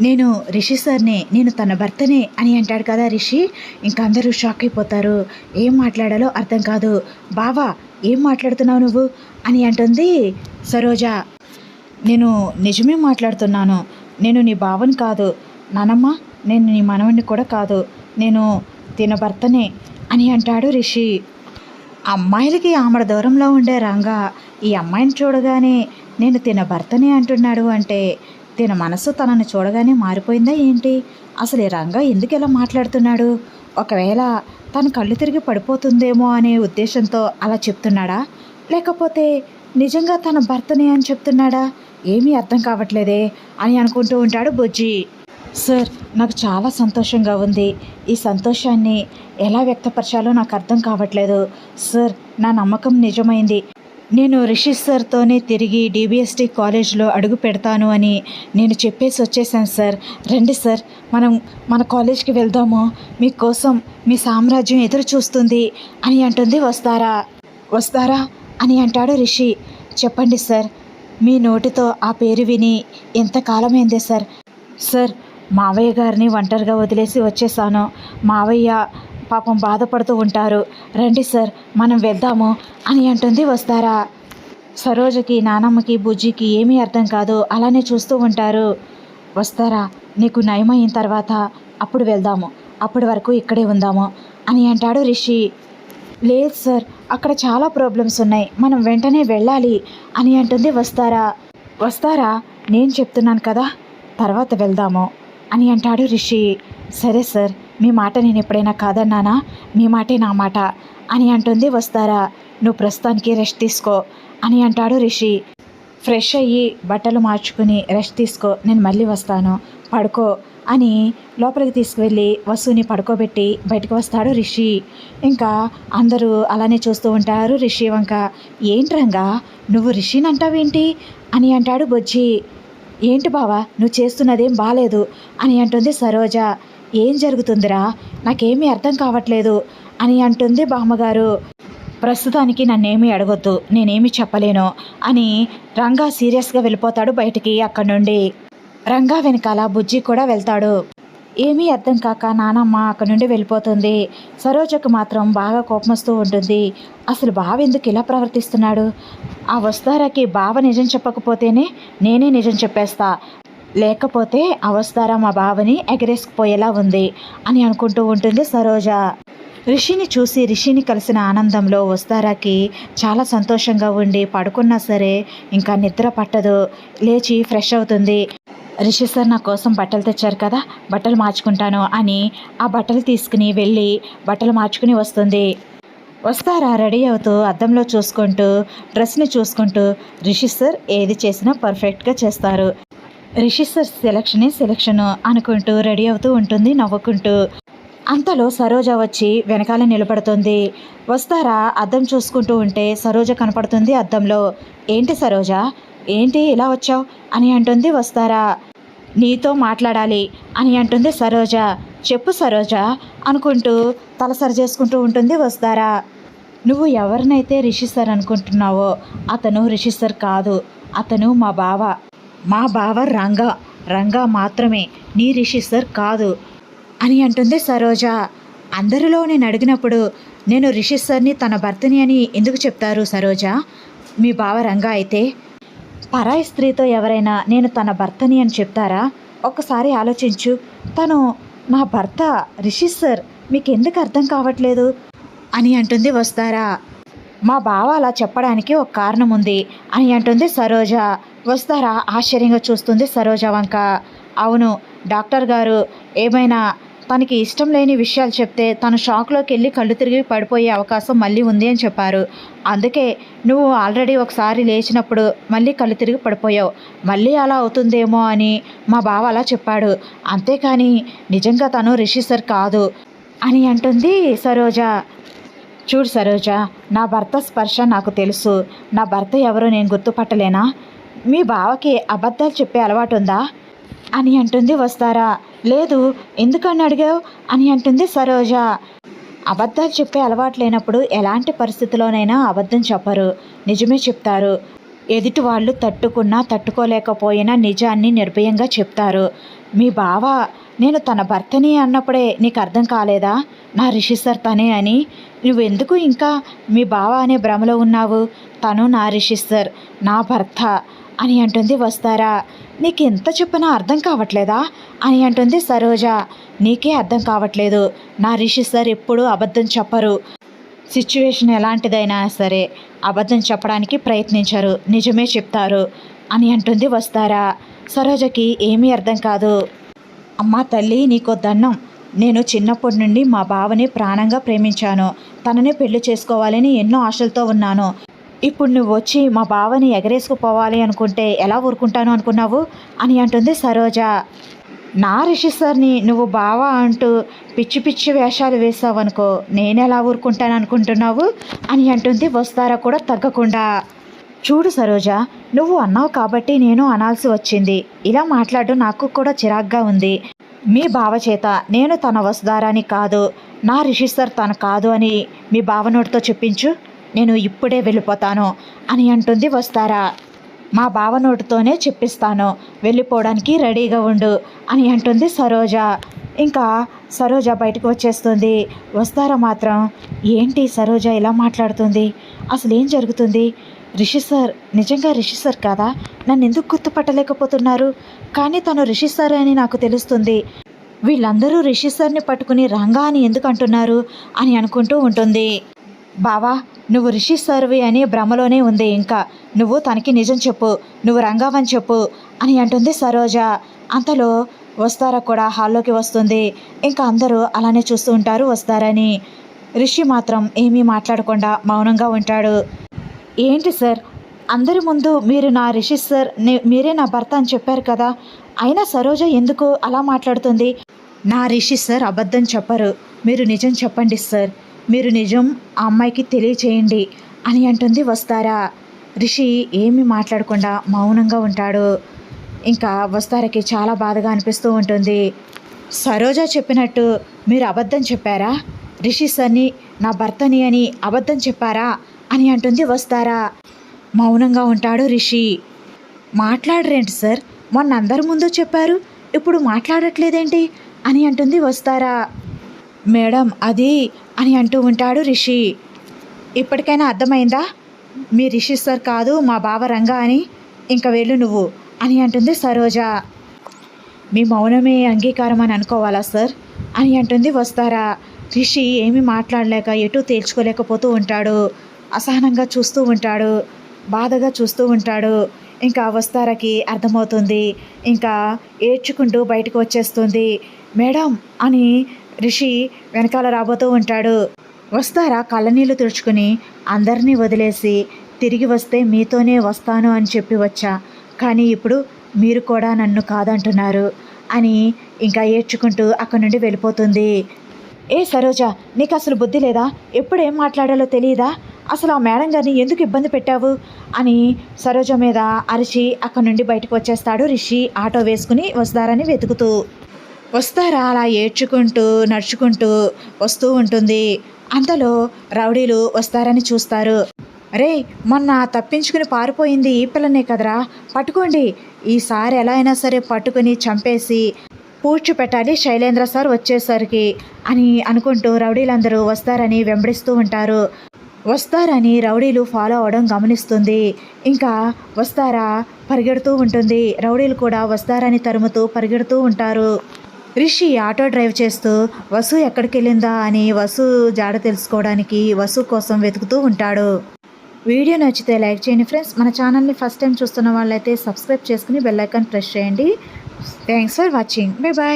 నేను రిషి సార్నే నేను తన భర్తనే అని అంటాడు కదా రిషి. ఇంకా అందరూ షాక్ అయిపోతారు. ఏం మాట్లాడాలో అర్థం కాదు. బావా ఏం మాట్లాడుతున్నావు నువ్వు? అని అంటుంది సరోజ. నేను నిజమే మాట్లాడుతున్నాను. నేను నీ బావని కాదు. నానమ్మ నేను నీ మనవని కూడా కాదు. నేను తిన భర్తనే అని అంటాడు రిషి. అమ్మాయిలకి ఆమెడ దూరంలో ఉండే రంగా ఈ అమ్మాయిని చూడగానే నేను తిన భర్తనే అంటున్నాడు అంటే తన మనసు తనని చూడగానే మారిపోయిందా ఏంటి? అసలు ఈ రంగా ఎందుకు ఇలా మాట్లాడుతున్నాడు? ఒకవేళ తన కళ్ళు తిరిగి పడిపోతుందేమో అనే ఉద్దేశంతో అలా చెప్తున్నాడా? లేకపోతే నిజంగా తన భర్తనే అని చెప్తున్నాడా? ఏమీ అర్థం కావట్లేదే అని అనుకుంటూ ఉంటాడు బుజ్జి. సార్ నాకు చాలా సంతోషంగా ఉంది. ఈ సంతోషాన్ని ఎలా వ్యక్తపరచాలో నాకు అర్థం కావట్లేదు. సార్ నా నమ్మకం నిజమైంది. నేను రిషి సార్తోనే తిరిగి డిబిఎస్టి కాలేజ్లో అడుగు పెడతాను అని నేను చెప్పేసి వచ్చేసాను సార్. రండి సార్ మనం మన కాలేజ్కి వెళ్దాము. మీకోసం మీ సామ్రాజ్యం ఎదురు చూస్తుంది అని అంటుంది వస్తారా? వస్తారా అని అంటాడు రిషి. చెప్పండి సార్ మీ నోటితో ఆ పేరు విని ఎంతకాలమైందే సార్? సార్ మావయ్య గారిని ఒంటరిగా వదిలేసి వచ్చేసాను. మావయ్య పాపం బాధపడుతూ ఉంటారు. రండి సార్ మనం వెళ్దాము అని అంటుంది వస్తారా. సరోజకి నానమ్మకి బుజ్జికి ఏమీ అర్థం కాదు. అలానే చూస్తూ ఉంటారు. వస్తారా నీకు నయమైన తర్వాత అప్పుడు వెళ్దాము. అప్పటి వరకు ఇక్కడే ఉందాము అని అంటాడు రిషి. లేదు సార్ అక్కడ చాలా ప్రాబ్లమ్స్ ఉన్నాయి. మనం వెంటనే వెళ్ళాలి అని అంటుంది వస్తారా. వస్తారా నేను చెప్తున్నాను కదా తర్వాత వెళ్దాము అని అంటాడు రిషి. సరే సార్ మీ మాట నేను ఎప్పుడైనా కాదన్నానా మీ మాటే నా మాట. అని అంటుంది వస్తారా? నువ్వు ప్రస్తుతానికి రెస్ట్ తీసుకో అని అంటాడు రిషి. ఫ్రెష్ అయ్యి బట్టలు మార్చుకుని రెస్ట్ తీసుకో నేను మళ్ళీ వస్తాను. పడుకో అని లోపలికి తీసుకువెళ్ళి వసుని పడుకోబెట్టి బయటకు వస్తాడు రిషి. ఇంకా అందరూ అలానే చూస్తూ ఉంటారు రిషి వంక. ఏంట్రంగా నువ్వు రిషిని అంటావేంటి? అని అంటాడు బొజ్జి. ఏంటి బావా? నువ్వు చేస్తున్నదేం బాలేదు అని అంటుంది సరోజ. ఏం జరుగుతుందిరా? నాకేమీ అర్థం కావట్లేదు అని అంటుంది బామ్మగారు. ప్రస్తుతానికి నన్నేమీ అడగొద్దు నేనేమి చెప్పలేను అని రంగా సీరియస్గా వెళ్ళిపోతాడు బయటికి అక్కడి నుండి. రంగా వెనకాల బుజ్జి కూడా వెళ్తాడు. ఏమీ అర్థం కాక నానమ్మ అక్కడి నుండి వెళ్ళిపోతుంది. సరోజకు మాత్రం బాగా కోపం వస్తూ ఉంటుంది. అసలు బావ ఎందుకు ఇలా ప్రవర్తిస్తున్నాడు? ఆ వస్తారాకి బావ నిజం చెప్పకపోతేనే నేనే నిజం చెప్పేస్తా. లేకపోతే ఆ వస్తారా మా బావని ఎగరేసుకుపోయేలా ఉంది అని అనుకుంటూ ఉంటుంది సరోజ. రిషిని చూసి రిషిని కలిసిన ఆనందంలో వస్తారాకి చాలా సంతోషంగా ఉండి పడుకున్నా సరే ఇంకా నిద్ర పట్టదు. లేచి ఫ్రెష్ అవుతుంది. రిషి సార్ నా కోసం బట్టలు తెచ్చారు కదా బట్టలు మార్చుకుంటాను అని ఆ బట్టలు తీసుకుని వెళ్ళి బట్టలు మార్చుకుని వస్తుంది. వస్తారా రెడీ అవుతూ అద్దంలో చూసుకుంటూ డ్రెస్ని చూసుకుంటూ రిషి సార్ ఏది చేసినా పర్ఫెక్ట్గా చేస్తారు. రిషి సార్ సెలక్షనే సెలక్షన్ అనుకుంటూ రెడీ అవుతూ ఉంటుంది నవ్వుకుంటూ. అంతలో సరోజ వచ్చి వెనకాల నిలబడుతుంది. వస్తారా? అద్దం చూసుకుంటూ ఉంటే సరోజ కనపడుతుంది అద్దంలో. ఏంటి సరోజ? ఏంటి ఇలా వచ్చావు? అని అంటుంది వస్తారా. నీతో మాట్లాడాలి అని అంటుంది సరోజ. చెప్పు సరోజ అనుకుంటూ తలసరి చేసుకుంటూ ఉంటుంది వస్తారా. నువ్వు ఎవరినైతే రిషి సార్ అనుకుంటున్నావో అతను రిషి సార్ కాదు. అతను మా బావ. మా బావ రంగా రంగా మాత్రమే నీ రిషి సార్ కాదు అని అంటుంది సరోజ. అందరిలో నేను అడిగినప్పుడు నేను రిషి సార్ని తన భర్తని అని ఎందుకు చెప్తారు సరోజ? మీ బావ రంగా అయితే? పరాయి స్త్రీతో ఎవరైనా నేను తన భర్తని అని చెప్తారా? ఒకసారి ఆలోచించు. తను నా భర్త రిషి సార్ మీకు ఎందుకు అర్థం కావట్లేదు? అని అంటుంది వస్తారా. మా బావ అలా చెప్పడానికి ఒక కారణం ఉంది అని అంటుంది సరోజ. వస్తారా? ఆశ్చర్యంగా చూస్తుంది సరోజ వంక. అవును డాక్టర్ గారు ఏమైనా తనకి ఇష్టం లేని విషయాలు చెప్తే తను షాక్లోకి వెళ్ళి కళ్ళు తిరిగి పడిపోయే అవకాశం మళ్ళీ ఉంది అని చెప్పారు. అందుకే నువ్వు ఆల్రెడీ ఒకసారి లేచినప్పుడు మళ్ళీ కళ్ళు తిరిగి పడిపోయావు. మళ్ళీ అలా అవుతుందేమో అని మా బావ అలా చెప్పాడు. అంతేకాని నిజంగా తను రిషి సార్ కాదు అని అంటుంది సరోజ. చూడు సరోజ నా భర్త స్పర్శ నాకు తెలుసు. నా భర్త ఎవరో నేను గుర్తుపట్టలేనా? మీ బావకి అబద్ధాలు చెప్పే అలవాటు ఉందా అని అంటుంది వస్తారా. లేదు ఎందుకని అడిగావు? అని అంటుంది సరోజ. అబద్ధాలు చెప్పే అలవాటు లేనప్పుడు ఎలాంటి పరిస్థితిలోనైనా అబద్ధం చెప్పరు. నిజమే చెప్తారు. ఎదుటి వాళ్ళు తట్టుకున్నా తట్టుకోలేకపోయినా నిజాన్ని నిర్భయంగా చెప్తారు. మీ బావ నేను తన భర్తని అన్నప్పుడే నీకు అర్థం కాలేదా? నా రిషి సార్ తనే అని. నువ్వెందుకు ఇంకా మీ బావ అనే భ్రమలో ఉన్నావు? తను నా రిషి సార్ నా భర్త. అని అంటుంది వస్తారా? నీకు ఎంత చెప్పినా అర్థం కావట్లేదా? అని అంటుంది సరోజ. నీకే అర్థం కావట్లేదు. నా రిషి సార్ ఎప్పుడూ అబద్ధం చెప్పరు. సిచ్యువేషన్ ఎలాంటిదైనా సరే అబద్ధం చెప్పడానికి ప్రయత్నించరు. నిజమే చెప్తారు. అని అంటుంది వస్తారా? సరోజకి ఏమీ అర్థం కాదు. అమ్మా తల్లి నీకో దండం నేను చిన్నప్పటి నుండి మా బావని ప్రాణంగా ప్రేమించాను. తననే పెళ్ళి చేసుకోవాలని ఎన్నో ఆశలతో ఉన్నాను. ఇప్పుడు నువ్వు వచ్చి మా బావని ఎగరేసుకుపోవాలి అనుకుంటే ఎలా ఊరుకుంటాను అనుకున్నావు? అని అంటుంది సరోజ. నా రిషి సార్ని నువ్వు బావా అంటూ పిచ్చి పిచ్చి వేషాలు వేసావనుకో నేను ఎలా ఊరుకుంటాను అనుకుంటున్నావు? అని అంటుంది వస్తారా కూడా తగ్గకుండా. చూడు సరోజ నువ్వు అన్నావు కాబట్టి నేను అనాల్సి వచ్చింది. ఇలా మాట్లాడడం నాకు కూడా చిరాగ్గా ఉంది. మీ బావ చేత నేను తన వసుదారాని కాదు నా రిషి సార్ తను కాదు అని మీ బావ నోటితో చెప్పించు. నేను ఇప్పుడే వెళ్ళిపోతాను అని అంటుంది వస్తారా. మా బావ నోటితోనే చెప్పిస్తాను వెళ్ళిపోవడానికి రెడీగా ఉండు అని అంటుంది సరోజ. ఇంకా సరోజ బయటకు వచ్చేస్తుంది. వస్తారా మాత్రం? ఏంటి సరోజ ఇలా మాట్లాడుతుంది? అసలు ఏం జరుగుతుంది? రిషి సార్ నిజంగా రిషి సార్ కాదా? నన్ను ఎందుకు గుర్తుపట్టలేకపోతున్నారు? కానీ తను రిషి సార్ అని నాకు తెలుస్తుంది. వీళ్ళందరూ రిషి సార్ని పట్టుకుని రంగా అని ఎందుకు అంటున్నారు? అని అనుకుంటూ ఉంటుంది. బావా నువ్వు రిషి సర్వి అని భ్రమలోనే ఉంది ఇంకా. నువ్వు తనకి నిజం చెప్పు నువ్వు రంగావని చెప్పు అని అంటుంది సరోజ. అంతలో వస్తారా కూడా హాల్లోకి వస్తుంది. ఇంకా అందరూ అలానే చూస్తూ ఉంటారు వస్తారని. రిషి మాత్రం ఏమీ మాట్లాడకుండా మౌనంగా ఉంటాడు. ఏంటి సార్? అందరి ముందు మీరు నా రిషి సార్ మీరే నా భర్త అని చెప్పారు కదా. అయినా సరోజ ఎందుకు అలా మాట్లాడుతుంది? నా రిషి సార్ అబద్ధం చెప్పరు. మీరు నిజం చెప్పండి సార్. మీరు నిజం ఆ అమ్మాయికి తెలియచేయండి అని అంటుంది వస్తారా. రిషి ఏమీ మాట్లాడకుండా మౌనంగా ఉంటాడు. ఇంకా వస్తారకి చాలా బాధగా అనిపిస్తూ ఉంటుంది. సరోజ చెప్పినట్టు మీరు అబద్ధం చెప్పారా? రిషి సార్ని నా భర్తని అని అబద్ధం చెప్పారా? అని అంటుంది వస్తారా. మౌనంగా ఉంటాడు రిషి. మాట్లాడరేంటి సార్? మొన్న అందరి ముందు చెప్పారు. ఇప్పుడు మాట్లాడట్లేదేంటి? అని అంటుంది వస్తారా. మేడం అది అని అంటూ ఉంటాడు రిషి. ఇప్పటికైనా అర్థమైందా? మీ రిషి సార్ కాదు మా బావ రంగా అని. ఇంకా వెళ్ళు నువ్వు అని అంటుంది సరోజ. మీ మౌనమే అంగీకారం అని అనుకోవాలా సార్? అని అంటుంది వస్తారా. రిషి ఏమీ మాట్లాడలేక ఎటు తేల్చుకోలేకపోతూ ఉంటాడు. అసహనంగా చూస్తూ ఉంటాడు. బాధగా చూస్తూ ఉంటాడు. ఇంకా వస్తారకి అర్థమవుతుంది. ఇంకా ఏడ్చుకుంటూ బయటకు వచ్చేస్తుంది. మేడం అని రిషి వెనకాల రాబోతూ ఉంటాడు. వస్తారా? కళ్ళనీళ్ళు తుడుచుకుని అందరినీ వదిలేసి తిరిగి వస్తే మీతోనే వస్తాను అని చెప్పి వచ్చా. కానీ ఇప్పుడు మీరు కూడా నన్ను కాదంటున్నారు అని ఇంకా ఏడ్చుకుంటూ అక్కడి నుండి వెళ్ళిపోతుంది. ఏ సరోజ నీకు అసలు బుద్ధి లేదా? ఎప్పుడు ఏం మాట్లాడాలో తెలియదా అసలు ఆ మేడం గారిని ఎందుకు ఇబ్బంది పెట్టావు? అని సరోజ మీద అరిచి అక్కడి నుండి బయటకు వచ్చేస్తాడు రిషి. ఆటో వేసుకుని వస్తారని వెతుకుతూ. వస్తారా అలా ఏడ్చుకుంటూ నడుచుకుంటూ వస్తూ ఉంటుంది. అంతలో రౌడీలు వస్తారని చూస్తారు. రే మొన్న తప్పించుకుని పారిపోయింది ఈ పిల్లనే కదరా. పట్టుకోండి. ఈసారి ఎలా అయినా సరే పట్టుకుని చంపేసి పూడ్చిపెట్టాలి శైలేంద్ర సార్ వచ్చేసరికి అని అనుకుంటూ రౌడీలందరూ వస్తారని వెంబడిస్తూ ఉంటారు. వస్తారని రౌడీలు ఫాలో అవడం గమనిస్తుంది. ఇంకా వస్తారా? పరిగెడుతూ ఉంటుంది. రౌడీలు కూడా వస్తారని తరుముతూ పరిగెడుతూ ఉంటారు. రిషి ఆటో డ్రైవ్ చేస్తూ వసు ఎక్కడికి వెళ్ళిందా అని వసు జాడ తెలుసుకోవడానికి వసు కోసం వెతుకుతూ ఉంటాడు. వీడియో నచ్చితే లైక్ చేయండి ఫ్రెండ్స్. మన ఛానల్ని ఫస్ట్ టైం చూస్తున్న వాళ్ళైతే సబ్స్క్రైబ్ చేసుకుని బెల్లైకాన్ ప్రెస్ చేయండి. Thanks for watching. Bye bye.